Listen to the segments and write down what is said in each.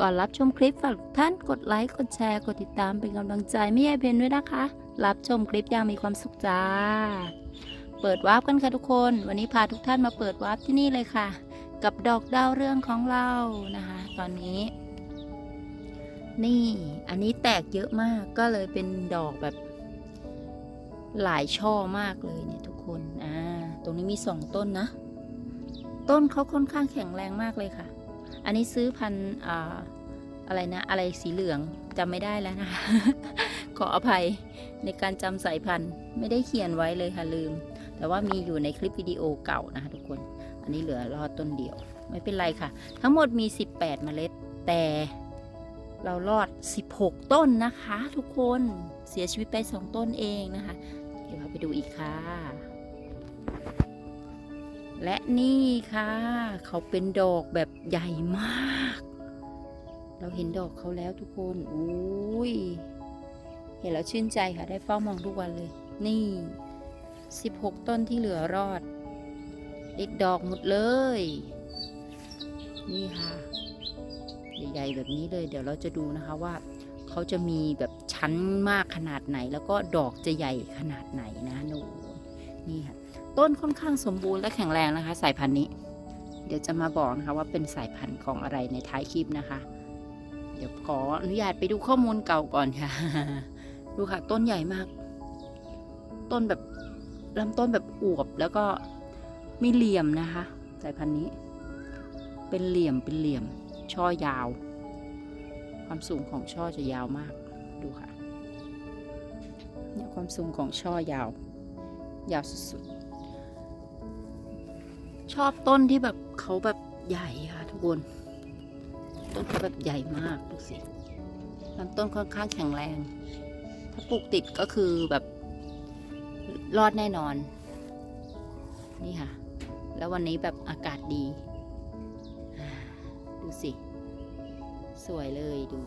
ก่อนรับชมคลิปฝากท่านกดไลค์กดแชร์กดติดตามเป็นกำลังใจไม่แยายเพนด้วยนะคะ รับชมคลิปอย่างมีความสุขจ้า เปิดวาร์ปกันค่ะทุกคน วันนี้พาทุกท่านมาเปิดวาร์ปที่นี่เลยค่ะ กับดอกดาวเรื่องของเรานะคะ ตอนนี้ นี่ อันนี้แตกเยอะมากก็เลยเป็นดอกแบบ หลายช่อมากเลยเนี่ยทุกคนอ่าตรงนี้มีสองต้นนะ ต้นเขาค่อนข้างแข็งแรงมากเลยค่ะ อันนี้ซื้อพันอ่าอะไรนะ อะไรสีเหลืองจำไม่ได้แล้วนะคะ ขออภัยในการจำสายพันธุ์ไม่ได้เขียนไว้เลยค่ะลืม แต่ว่ามีอยู่ในคลิปวิดีโอเก่านะคะทุกคน อันนี้เหลือรอดต้นเดียว ไม่เป็นไรค่ะ ทั้งหมดมี 18 เมล็ด แต่เรารอด 16 ต้นนะคะ ทุกคนเสียชีวิตไป 2 ต้นเองนะคะ เดี๋ยวเราไปดูอีกค่ะ และนี่ค่ะ เขาเป็นดอกแบบใหญ่มาก เราเห็นดอกเขาแล้วทุกคนอุ้ยเห็นแล้วชื่นใจค่ะ ได้เฝ้ามองทุกวันเลย นี่ 16 ต้นที่เหลือรอดติดดอกหมดเลย นี่ค่ะ ใหญ่ๆแบบนี้เลย เดี๋ยวเราจะดูนะคะว่า เขาจะมีแบบชั้นมากขนาดไหน แล้วก็ดอกจะใหญ่ขนาดไหนนะหนูนี่ค่ะ ต้นค่อนข้างสมบูรณ์และแข็งแรงนะคะ สายพันธุ์นี้ เดี๋ยวจะมาบอกนะคะว่าเป็นสายพันธุ์ของอะไรในท้ายคลิปนะคะ เดี๋ยวขออนุญาตไปดูข้อมูลเก่าก่อนค่ะ ดูค่ะต้นใหญ่มาก ต้นแบบลำต้นแบบอวบแล้วก็มีเหลี่ยมนะคะ สายพันธุ์นี้ เป็นเหลี่ยมเป็นเหลี่ยม ช่อยาว ความสูงของช่อจะยาวมากดูค่ะเนี่ยความสูงของช่อยาว ยาวสุดๆ ชอบต้นที่แบบเขาแบบใหญ่ค่ะทุกคน ต้นเขาแบบใหญ่มากดูสิลำต้นค่อนข้างแข็งแรง ถ้าปลูกติดก็คือแบบรอดแน่นอน นี่ค่ะ แล้ววันนี้แบบอากาศดี ดูสิ สวยเลยดู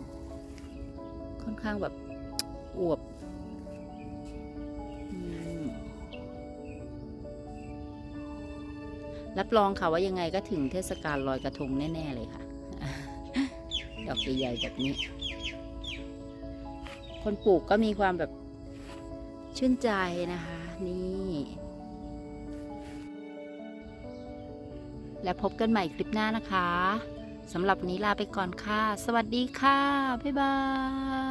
ค่อนข้างแบบอวบ รับรองค่ะว่ายังไงก็ถึงเทศกาลลอยกระทงแน่ ๆ เลยค่ะ ดอกใหญ่ๆแบบนี้ คนปลูกก็มีความแบบชื่นใจนะคะ นี่ และพบกันใหม่คลิปหน้านะคะสำหรับนี้ลาไปก่อนค่ะ สวัสดีค่ะ บ๊ายบาย